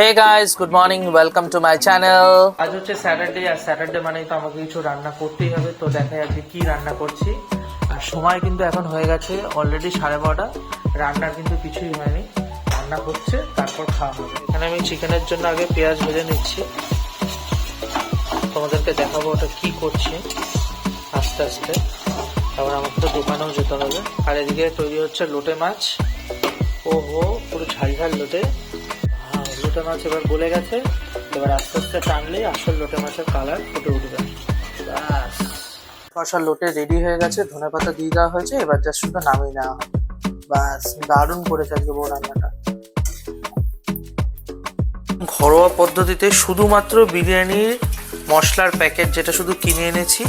Hey guys good morning welcome to my channel আজ হচ্ছে Saturday আর Saturday মানেই তো আমাকে কিছু রান্না করতেই হবে, তো দেখা যাচ্ছে কি রান্না করছি। আর সময় কিন্তু এখন হয়ে গেছে অলরেডি সাড়ে বারোটা রান্নার কিন্তু কিছুই হয়নি। রান্না হচ্ছে, তারপর খাওয়া হবে। এখানে আমি চিকেনের জন্য আগে পেঁয়াজ ভেজে নিচ্ছি। তোমাদেরকে দেখাবো ওটা কি করছি আস্তে আস্তে। তারপর আমাকে তো দোকানেও যেতে হবে। আর এদিকে তৈরি হচ্ছে লোটে মাছ। ও হো পুরো ঝাল ঝাল লোটে। লোটে মাছ এবার গলে গেছে। এবার আস্তে আস্তে টানলেই আসল লোটে মাছের কালার ফুটে উঠবে। ব্যাস। কষার লোটে রেডি হয়ে গেছে, ধনে পাতা দিয়ে দেওয়া হয়েছে, এবার জাস্ট শুধু নামিয়ে নেওয়া হবে। বাস দারুণ করেছে আজকে বউ রান্নাটা। ঘরোয়া পদ্ধতিতে শুধুমাত্র বিরিয়ানির মশলার প্যাকেট যেটা শুধু কিনে এনেছি,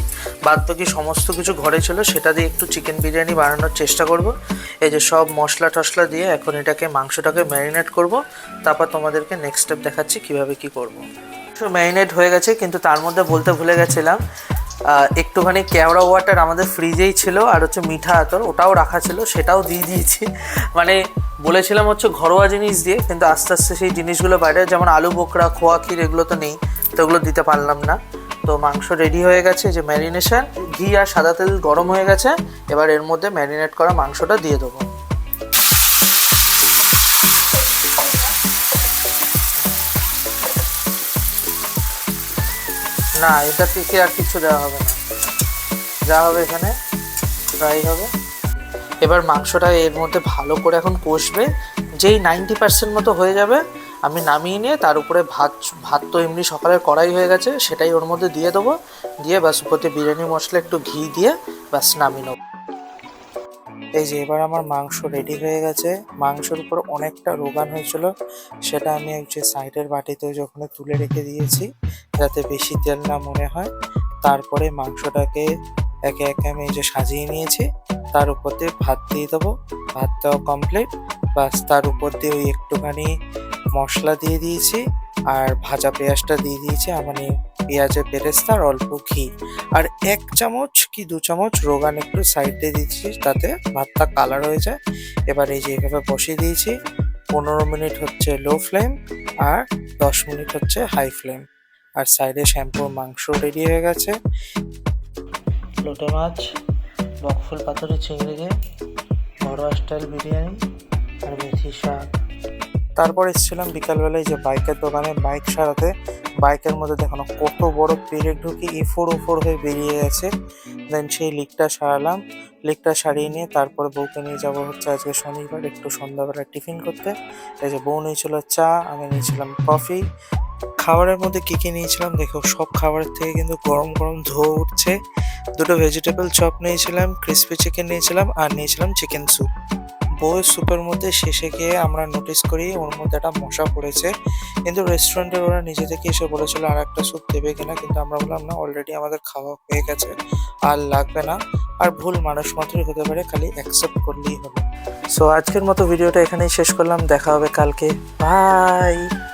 বাদ বাকি সমস্ত কিছু ঘরে ছিল, সেটা দিয়ে একটু চিকেন বিরিয়ানি বানানোর চেষ্টা করব। এই যে সব মশলা টশলা দিয়ে এখন এটাকে, মাংসটাকে ম্যারিনেট করব। তারপর তোমাদেরকে নেক্সট স্টেপ দেখাচ্ছি কীভাবে কি করব। ম্যারিনেট হয়ে গেছে, কিন্তু তার মধ্যে বলতে ভুলে গেছিলাম একটুখানি কেওড়া ওয়াটার আমাদের ফ্রিজেই ছিল আর হচ্ছে মিঠা আতর, ওটাও রাখা ছিল, সেটাও দিয়ে দিয়েছি। মানে বলেছিলাম হচ্ছে ঘরোয়া জিনিস দিয়ে, কিন্তু আস্তে আস্তে সেই জিনিসগুলো বাইরে, যেমন আলু বোকরা, খোয়া ক্ষীর এগুলো তো নেই, তো ওগুলো দিতে পারলাম না। তো মাংস রেডি হয়ে গেছে যে ম্যারিনেশন ঘি আর সাদা তেল গরম হয়ে গেছে, এবার এর মধ্যে ম্যারিনেট করা মাংসটা দিয়ে দেবো। না, এটা থেকে আর কিছু দেওয়া হবে না। যা হবে এখানে ফ্রাই হবে। এবার মাংসটা এর মধ্যে ভালো করে এখন কষবে। যেই নাইনটি পার্সেন্ট মতো হয়ে যাবে, আমি নামিয়ে নিয়ে তার উপরে ভাত ভাত তো এমনি সকালের কড়াই হয়ে গেছে, সেটাই ওর মধ্যে দিয়ে দেবো। দিয়ে ব্যাস উপরে বিরিয়ানি মশলা একটু ঘি দিয়ে ব্যাস নামিয়ে নেব। এই যে এবার আমার মাংস রেডি হয়ে গেছে। মাংসের উপর অনেকটা রোগান হয়েছিল, সেটা আমি যে সাইডের বাটিতে যখন তুলে রেখে দিয়েছি, যাতে বেশি তেল না মনে হয়, তারপরে মাংসটাকে একে একে আমি এই যে সাজিয়ে নিয়েছি, তার উপর দিয়ে ভাত দিয়ে দেবো। ভাত দেওয়া কমপ্লিট বাস তার উপর দিয়ে ওই একটুখানি মশলা দিয়ে দিয়েছি। আর ভাজা পেঁয়াজটা দিয়ে দিয়েছি মানে পেঁয়াজের বেরেস্তা আর অল্প ঘি। আর এক চামচ কি দু চামচ রোগান একটু সাইড দিয়ে তাতে ভাতটা কালার হয়ে যায়। এবার এই যে এভাবে বসিয়ে দিয়েছি, পনেরো মিনিট হচ্ছে লো ফ্লেম আর দশ মিনিট হচ্ছে হাই ফ্লেম আর সাইডে শ্যাম্পুর মাংস রেডি হয়ে গেছে। লোটে মাছ, বকফুল পাথরে চিংড়ি দিয়ে ঘরোয়া স্টাইল বিরিয়ানি আর মেথি শাক। তারপর এসেছিলাম বিকালবেলায় যে বাইকের দোকানে, বাইক সারাতে। বাইকের মধ্যে দেখানো কত বড় পেরেক ঢুকে এফোর ওফোর হয়ে বেরিয়ে গেছে। দেন সেই লিকটা সারালাম। লিকটা সারিয়ে নিয়ে তারপর বউকে নিয়ে যাব হচ্ছে আজকে শনিবার, একটু সন্ধ্যাবেলা টিফিন করতে। এই যে বউ নিয়েছিল চা, আমি নিয়েছিলাম কফি। খাবারের মধ্যে কী কী নিয়েছিলাম দেখো সব খাবারের থেকে কিন্তু গরম গরম ধোয়া উঠছে। দুটো ভেজিটেবল চপ নিয়েছিলাম ক্রিসপি চিকেন নিয়েছিলাম আর নিয়েছিলাম চিকেন স্যুপ বউয়ের স্যুপের মধ্যে শেষে গিয়ে আমরা নোটিস করি ওর মধ্যে একটা মশা পড়েছে। কিন্তু রেস্টুরেন্টের ওরা নিজে থেকে এসে বলেছিল আর একটা স্যুপ দেবে কিনা? কিন্তু আমরা বললাম, না অলরেডি আমাদের খাওয়া হয়ে গেছে। আর লাগবে না। আর ভুল মানুষ মাত্রই হতে পারে, খালি অ্যাকসেপ্ট করলেই হবে। সো আজকের মতো ভিডিওটা এখানেই শেষ করলাম। দেখা হবে কালকে। বাই